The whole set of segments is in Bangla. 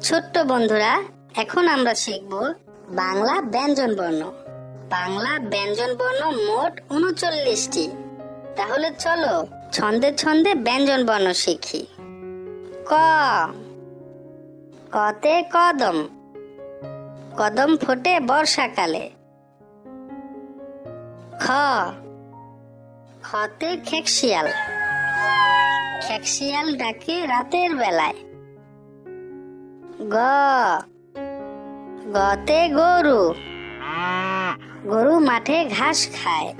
ছোট্ট বন্ধুরা, এখন আমরা শিখব বাংলা ব্যঞ্জন বর্ণ। বাংলা ব্যঞ্জন বর্ণ মোট উনচল্লিশটি। তাহলে চলো ছন্দে ছন্দে ব্যঞ্জন বর্ণ শিখি। ক। কতে কদম। কদম ফোটে বর্ষাকালে। খ। খতে খেকশিয়াল। খেকশিয়াল ডাকে রাতের বেলায়। গ। গতে গরু। গরু মাঠে ঘাস খায়।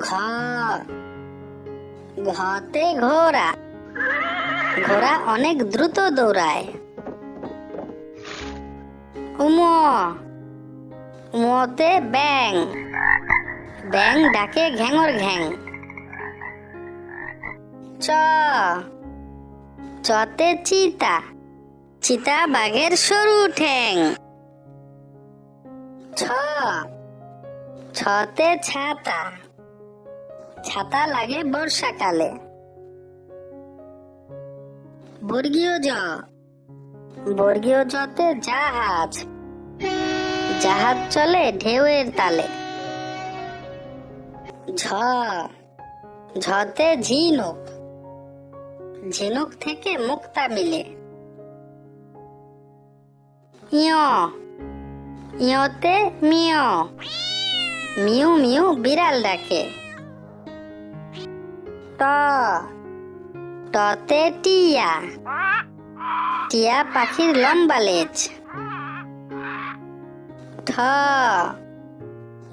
ঘ। ঘতে ঘোড়া। ঘোড়া অনেক দ্রুত দৌড়ায়। উম। উমতে ব্যাং ব্যাং ডাকে ঘ্যাঙর ঘ্যাং। চ। চতে চিতা। চিতা বাঘের সরু ঠ্যাং। ছ। ছতে ছাতা। ছাতা লাগে বর্ষাকালে। বর্গীয় জ। বর্গীয় জতে জাহাজ। জাহাজ চলে ঢেউয়ের তালে। ঝ। ঝতে ঝিনুক। ঝিনুক থেকে মুক্তা মিলে। ইয় ইয়তে মিয় মিউ মিউ বিড়াল ডাকে ট টতে টিয়া টিয়া পাখির লম্বা লেজ ঠ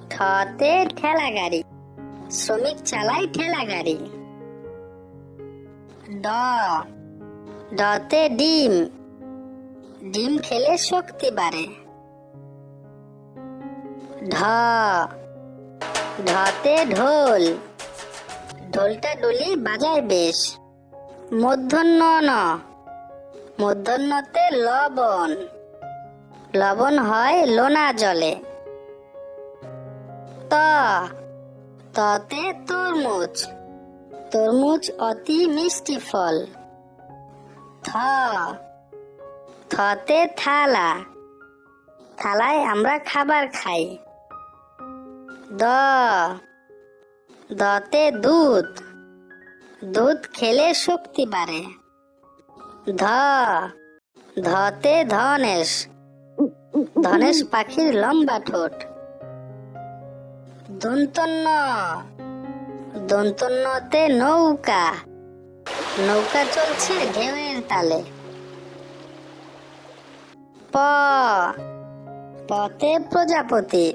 ঠতে ঠেলা গাড়ি শ্রমিক চালায় ঠেলা গাড়ি ড ডতে ডিম ডিম খেলে শক্তি বাড়ে। ঢ ঢতে ঢোল। ঢোলটা ডুলি বাজায় বেশ। মধ্যাহ্ন ন। মধ্যাহ্নতে লবণ। লবণ হয় লোনা জলে। ত। ততে তরমুজ। তরমুজ অতি মিষ্টি ফল। থ থতে থালা। থালায় আমরা খাবার খাই। দ। দতে দুধ। দুধ খেলে শক্তি বাড়ে। ধ। ধতে ধনেশ। ধনেশ পাখির লম্বা ঠোঁট। দন্তন্য। দন্তন্যতে নৌকা। নৌকা চলছে ঢেউয়ের তালে। প। পতে প্রজাপতি।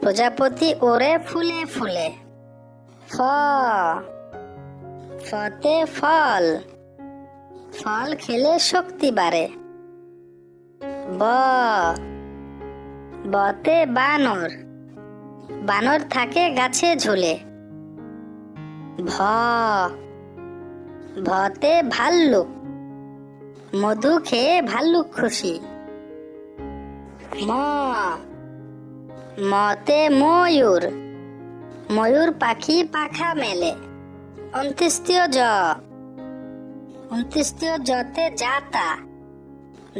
প্রজাপতি ওরে ফুলে ফুলে। ফ। ফতে ফল। ফল খেলে শক্তি বাড়ে। ব। বতে বানর। বানর থাকে গাছে ঝুলে। ভ। ভতে ভাল্লুক। মধু খেয়ে ভাল্লুক খুশি। ম, মতে ময়ূর। ময়ূর পাখি পাখা মেলে। অন্ত্যেষ্টিয় জ। অন্ত্যেষ্টিয় জতে জাতা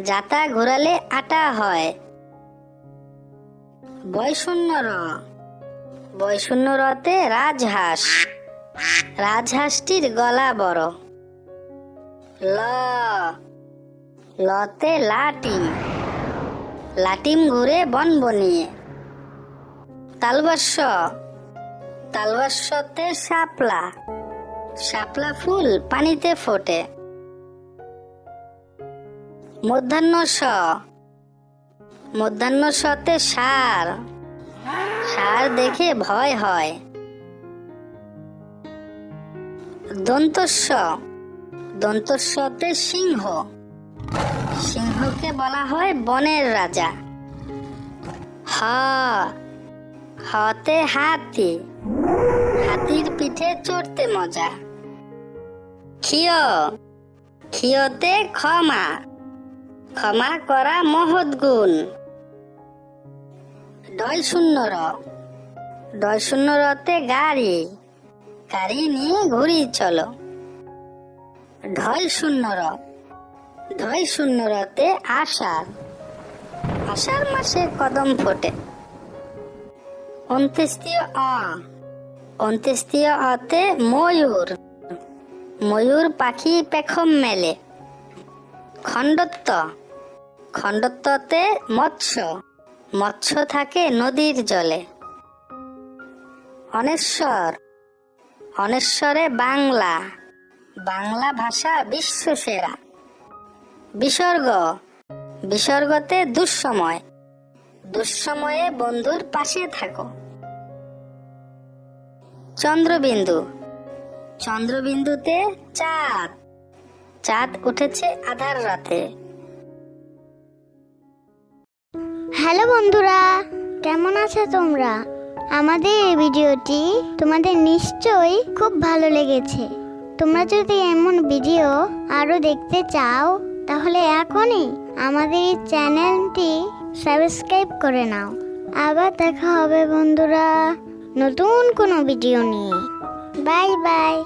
জাতা ঘোরালে আটা হয়। বয়শূন্য র। বয়শূন্য রতে রাজহাঁস। রাজহাঁসটির গলা বড়। ল লতে লাটিম লাটিম ঘুরে বন বনিয়ে। তালবাস্য। তালবাস্যতে শাপলা। শাপলা ফুল পানিতে ফোটে। মধ্যাহ্ন স মধ্যাহ্ন সতে সার। সার দেখে ভয় হয়। দন্তস্ব দন্তস্বতে সিংহ। সিংহকে বলা হয় বনের রাজা। হ। হতে হাতি। হাতির পিঠে চড়তে মজা। ক্ষিয়। ক্ষিয়তে ক্ষমা। ক্ষমা করা মহৎ গুণ। ডয় শূন্য র। ডয় শূন্য রতে গাড়ি। গাড়ি নিয়ে ঘুরি চলো। ঢল শূন্য র। ধয় শূন্য রতে আষাঢ়। আষাঢ় মাসে কদম ফোটে। অন্ত্যেষ্টিয় অ অন্ত্যেষ্টিয় অতে ময়ূর। ময়ূর পাখি পেখম মেলে। খণ্ডত্ব। খণ্ডত্বতে মৎস্য। মৎস্য থাকে নদীর জলে। অনেশ্বর। অনেশ্বরে বাংলা। বাংলা ভাষা বিশ্ব সেরা। বিসর্গ। বিসর্গতে দুঃসময়। দুঃসময়ে বন্ধুর পাশে থাকো। চন্দ্রবিন্দু। চন্দ্রবিন্দুতে চাঁদ। চাঁদ উঠেছে আধার রাতে। হ্যালো বন্ধুরা, কেমন আছো তোমরা? আমাদের এই ভিডিওটি তোমাদের নিশ্চয়ই খুব ভালো লেগেছে। তোমরা যদি এমন ভিডিও আরও দেখতে চাও তাহলে এখনই আমাদের এই চ্যানেলটি সাবস্ক্রাইব করে নাও। আবার দেখা হবে বন্ধুরা নতুন কোনো ভিডিও নিয়ে। Bye bye.